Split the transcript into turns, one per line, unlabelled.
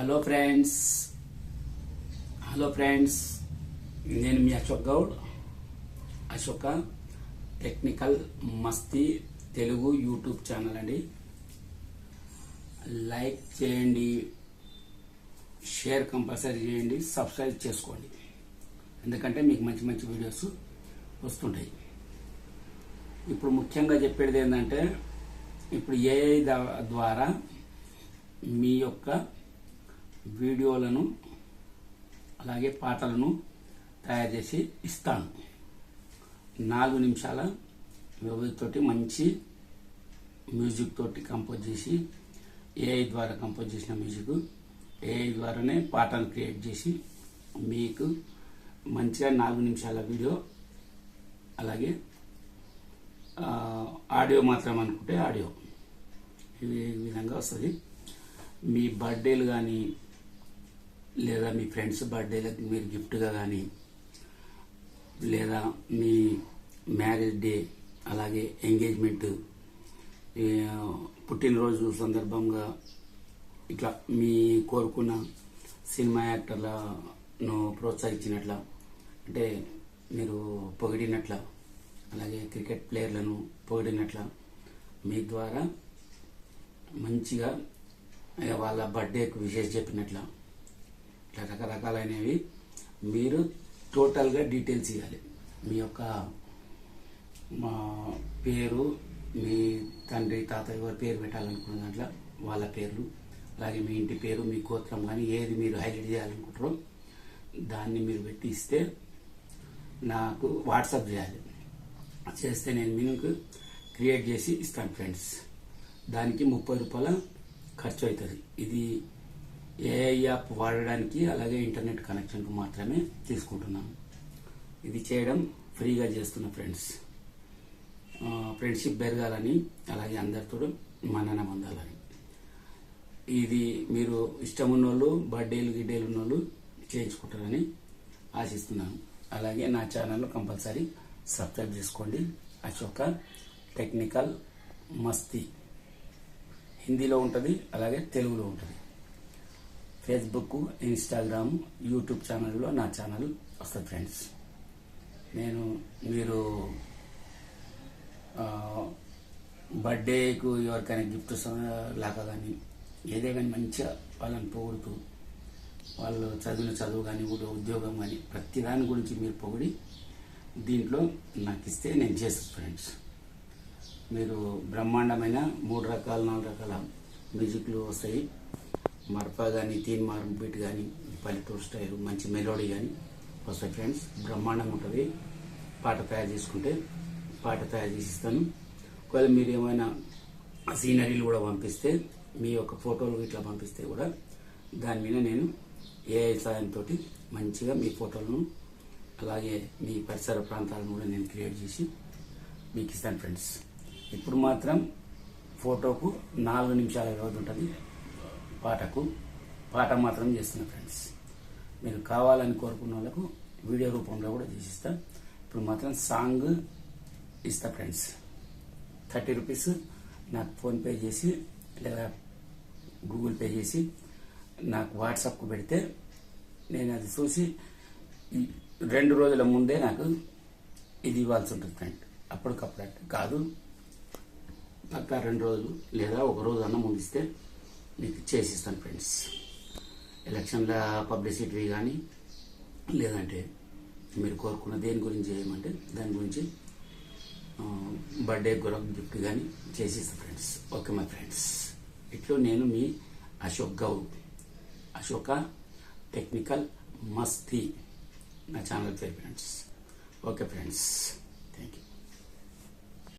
Hello friends hello friends నేను మీ Ashok Goud. Ashoka technical Masti Telugu YouTube channel అండి. Like చేయండి share compulsory చేయండి subscribe చేసుకోండి. ఎందుకంటే మీకు మంచి మంచి వీడియోస్ వస్తుంటాయి. ఇప్పుడు ముఖ్యంగా చెప్పేది ఏంటంటే ఇప్పుడు ఏఐ ద్వారా మీ యొక్క వీడియోలను అలాగే పాటలను తయారు చేసి ఇస్తాను. నాలుగు నిమిషాల వ్యవధితోటి మంచి మ్యూజిక్ తోటి కంపోజ్ చేసి ఏఐ ద్వారా కంపోజ్ చేసిన మ్యూజిక్ ఏఐ ద్వారానే పాటను క్రియేట్ చేసి మీకు మంచిగా నాలుగు నిమిషాల వీడియో అలాగే ఆడియో మాత్రం అనుకుంటే ఆడియో. ఈ విధంగా వస్తుంది. మీ బర్త్డేలు కానీ లేదా మీ ఫ్రెండ్స్ బర్త్డేలకు మీరు గిఫ్ట్గా కానీ లేదా మీ మ్యారేజ్ డే అలాగే ఎంగేజ్మెంట్ పుట్టినరోజు సందర్భంగా ఇట్లా మీ కోరుకున్న సినిమా యాక్టర్లను ప్రోత్సహించినట్ల అంటే మీరు పొగిడినట్ల అలాగే క్రికెట్ ప్లేయర్లను పొగిడినట్ల మీ ద్వారా మంచిగా వాళ్ళ బర్త్డేకు విశేష చెప్పినట్ల ఇట్లా రకరకాలైనవి మీరు టోటల్గా డీటెయిల్స్ ఇవ్వాలి. మీ యొక్క మా పేరు మీ తండ్రి తాత ఎవరు పేరు పెట్టాలనుకున్న దాంట్లో వాళ్ళ పేర్లు అలాగే మీ ఇంటి పేరు మీ గోత్రం కానీ ఏది మీరు హైలైట్ చేయాలనుకుంటారో దాన్ని మీరు పెట్టి ఇస్తే నాకు వాట్సాప్ చేయాలి. చేస్తే నేను మీకు క్రియేట్ చేసి ఇస్తాను ఫ్రెండ్స్. దానికి ముప్పై రూపాయల ఖర్చు అవుతుంది. ఇది ఏఐ యాప్ వాడడానికి అలాగే ఇంటర్నెట్ కనెక్షన్కు మాత్రమే తీసుకుంటున్నాను. ఇది చేయడం ఫ్రీగా చేస్తున్న ఫ్రెండ్స్. ఫ్రెండ్షిప్ పెరగాలని అలాగే అందరితో మన్నన పొందాలని. ఇది మీరు ఇష్టం ఉన్నోళ్ళు బర్త్డేలు గిడ్డేలు ఉన్నోళ్ళు చేయించుకుంటారని ఆశిస్తున్నాను. అలాగే నా ఛానల్ కంపల్సరీ సబ్స్క్రైబ్ చేసుకోండి. అశోక టెక్నికల్ మస్తీ. హిందీలో ఉంటుంది అలాగే తెలుగులో ఉంటుంది. ఫేస్బుక్ ఇన్స్టాగ్రామ్ యూట్యూబ్ ఛానల్లో నా ఛానల్ వస్తుంది ఫ్రెండ్స్. నేను మీరు బర్త్డేకు ఎవరికైనా గిఫ్ట్ లాగా కానీ ఏదే కానీ మంచిగా వాళ్ళని పొగుడుతూ వాళ్ళు చదివిన చదువు కానీ ఉద్యో- ఉద్యోగం కానీ ప్రతి దాని గురించి మీరు పొగిడి దీంట్లో నాకు ఇస్తే నేను చేస్తాను ఫ్రెండ్స్. మీరు బ్రహ్మాండమైన మూడు రకాల నాలుగు రకాల మ్యూజిక్లు వస్తాయి. మరప కానీ తీన్ మార్ బీట్ కానీ పల్లెటూరు స్టైల్ మంచి మెలోడీ కానీ వస్తాయి ఫ్రెండ్స్. బ్రహ్మాండంగా ఉంటుంది. పాట తయారు చేసుకుంటే పాట తయారు చేసి ఇస్తాను ఒకవేళ మీరు ఏమైనా సీనరీలు కూడా పంపిస్తే మీ యొక్క ఫోటోలు ఇట్లా పంపిస్తే కూడా దాని మీద నేను ఏఐ సాయంతో మంచిగా మీ ఫోటోలను అలాగే మీ పరిసర ప్రాంతాలను కూడా నేను క్రియేట్ చేసి మీకు ఇస్తాను ఫ్రెండ్స్. ఇప్పుడు మాత్రం ఫోటోకు నాలుగు నిమిషాల వ్యవధి ఉంటుంది. పాటకు పాట మాత్రం చేస్తున్నా ఫ్రెండ్స్ మీరు కావాలని కోరుకున్న వాళ్ళకు వీడియో రూపంలో కూడా చేసిస్తా. ఇప్పుడు మాత్రం సాంగ్ ఇస్తా ఫ్రెండ్స్ థర్టీ రూపీస్ నాకు ఫోన్పే చేసి లేదా గూగుల్ పే చేసి నాకు వాట్సాప్కు పెడితే నేను అది చూసి రెండు రోజుల ముందే నాకు ఇది ఇవ్వాల్సి ఉంటుంది ఫ్రెండ్ అప్పటికప్పుడు కాదు పక్క రెండు రోజులు లేదా ఒక రోజు అన్న ముందిస్తే మీకు చేసిస్తాను ఫ్రెండ్స్. ఎలక్షన్ల పబ్లిసిటీ కానీ లేదంటే మీరు కోరుకున్న దేని గురించి చేయమంటే దాని గురించి బర్త్డే కూడా గిఫ్ట్ కానీ చేసిస్తాను ఫ్రెండ్స్. Okay my friends. ఇట్లో నేను మీ అశోక్ గౌడ్. అశోక టెక్నికల్ మస్తీ. నా ఛానల్ పేరు friends. Okay friends. Thank you